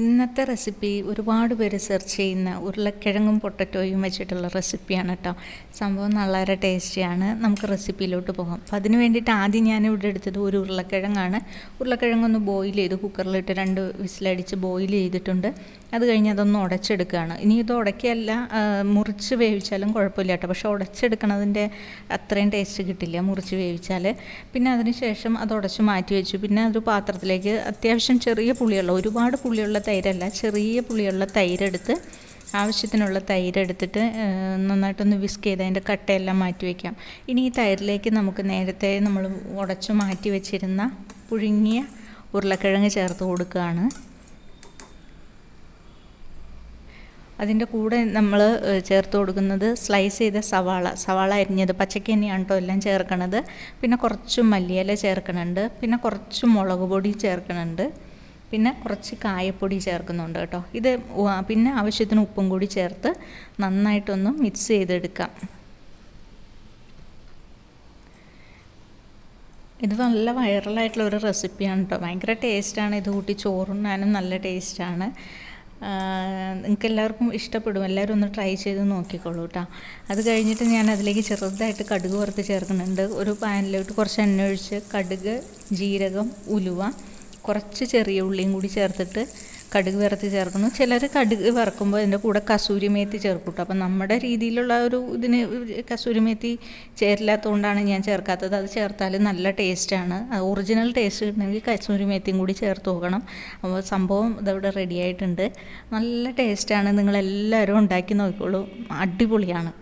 ഇന്നത്തെ റെസിപ്പി ഒരുപാട് പേര് സെർച്ച് ചെയ്യുന്ന ഉരുളക്കിഴങ്ങും പൊട്ടറ്റോയും വെച്ചിട്ടുള്ള റെസിപ്പിയാണ് കേട്ടോ. സംഭവം വളരെ ടേസ്റ്റിയാണ്. നമുക്ക് റെസിപ്പിയിലോട്ട് പോകാം. അപ്പോൾ അതിന് വേണ്ടിയിട്ട് ആദ്യം ഞാൻ ഇവിടെ എടുത്തത് ഒരു ഉരുളക്കിഴങ്ങാണ്. ഉരുളക്കിഴങ്ങൊന്ന് ബോയിൽ ചെയ്ത് കുക്കറിലിട്ട് രണ്ട് വിസിലടിച്ച് ബോയിൽ ചെയ്തിട്ടുണ്ട്. അത് കഴിഞ്ഞ് അതൊന്ന് ഉടച്ചെടുക്കുകയാണ്. ഇനി ഇത് ഉടക്കിയല്ല മുറിച്ച് വേവിച്ചാലും കുഴപ്പമില്ല കേട്ടോ. പക്ഷേ ഉടച്ചെടുക്കണതിന്റെ അത്രയും ടേസ്റ്റ് കിട്ടില്ല മുറിച്ച് വേവിച്ചാൽ പിന്നെ അതിന് ശേഷം അത് ഉടച്ച് മാറ്റി വെച്ചു. പിന്നെ ഒരു പാത്രത്തിലേക്ക് അത്യാവശ്യം ചെറിയ പുളിയുള്ള ഒരുപാട് പുളിയുള്ള തൈരല്ല ചെറിയ പുളിയുള്ള തൈരെടുത്ത് ആവശ്യത്തിനുള്ള തൈരെടുത്തിട്ട് ആ, നന്നായിട്ടൊന്ന് വിസ്ക് ചെയ്ത് അതിന്റെ കട്ടയെല്ലാം മാറ്റി വയ്ക്കാം ഇനി ഈ തൈരിലേക്ക് നമുക്ക് നേരത്തെ നമ്മൾ ഉടച്ചു മാറ്റി വെച്ചിരുന്ന പുഴുങ്ങിയ ഉരുളക്കിഴങ്ങ് ചേർത്ത് കൊടുക്കുകയാണ്. അതിന്റെ കൂടെ നമ്മൾ ചേർത്ത് കൊടുക്കുന്നത് സ്ലൈസ് ചെയ്ത സവാള. സവാള അരിഞ്ഞത് പച്ചക്ക് തന്നെയാണ് കേട്ടോ എല്ലാം ചേർക്കണത്. പിന്നെ കുറച്ച് മല്ലിയില ചേർക്കണുണ്ട്. പിന്നെ കുറച്ച് മുളക് പൊടി ചേർക്കണുണ്ട്. പിന്നെ കുറച്ച് കായപ്പൊടി ചേർക്കുന്നുണ്ട് കേട്ടോ ഇത് പിന്നെ ആവശ്യത്തിന് ഉപ്പും കൂടി ചേർത്ത് നന്നായിട്ടൊന്ന് മിക്സ് ചെയ്തെടുക്കാം. ഇത് നല്ല വൈറലായിട്ടുള്ള ഒരു റെസിപ്പിയാണ് കേട്ടോ ഭയങ്കര ടേസ്റ്റാണ് ഇത് കൂട്ടി ചോറുണ്ണാനും നല്ല ടേസ്റ്റാണ് നിങ്ങൾക്ക് എല്ലാവർക്കും ഇഷ്ടപ്പെടും. എല്ലാവരും ഒന്ന് ട്രൈ ചെയ്ത് നോക്കിക്കോളൂ കേട്ടോ അത് കഴിഞ്ഞിട്ട് ഞാൻ അതിലേക്ക് ചെറുതായിട്ട് കടുക് വറുത്ത് ചേർക്കുന്നുണ്ട്. ഒരു പാനിലോട്ട് കുറച്ച് എണ്ണ ഒഴിച്ച് കടുക് ജീരകം ഉലുവ കുറച്ച് ചെറിയ ഉള്ളിയും കൂടി ചേർത്തിട്ട് കടുക് വറുത്ത് ചേർക്കുന്നു. ചിലർ കടുക് വറക്കുമ്പോൾ അതിന്റെ കൂടെ കസൂരി മേത്തി ചേർക്കൂട്ടോ. കേട്ടോ അപ്പം നമ്മുടെ രീതിയിലുള്ള ഒരു ഇതിന് കസൂരി മേത്തി ചേരില്ലാത്തതുകൊണ്ടാണ് ഞാൻ ചേർക്കാത്തത്. അത് ചേർത്താൽ നല്ല ടേസ്റ്റാണ്. ഒറിജിനൽ ടേസ്റ്റ് കിട്ടണമെങ്കിൽ കസൂരി മേത്തിയും കൂടി ചേർത്ത് നോക്കണം. അപ്പോൾ സംഭവം ഇതവിടെ റെഡി ആയിട്ടുണ്ട്. നല്ല ടേസ്റ്റാണ്. നിങ്ങളെല്ലാവരും ഉണ്ടാക്കി നോക്കിക്കോളൂ. അടിപൊളിയാണ്.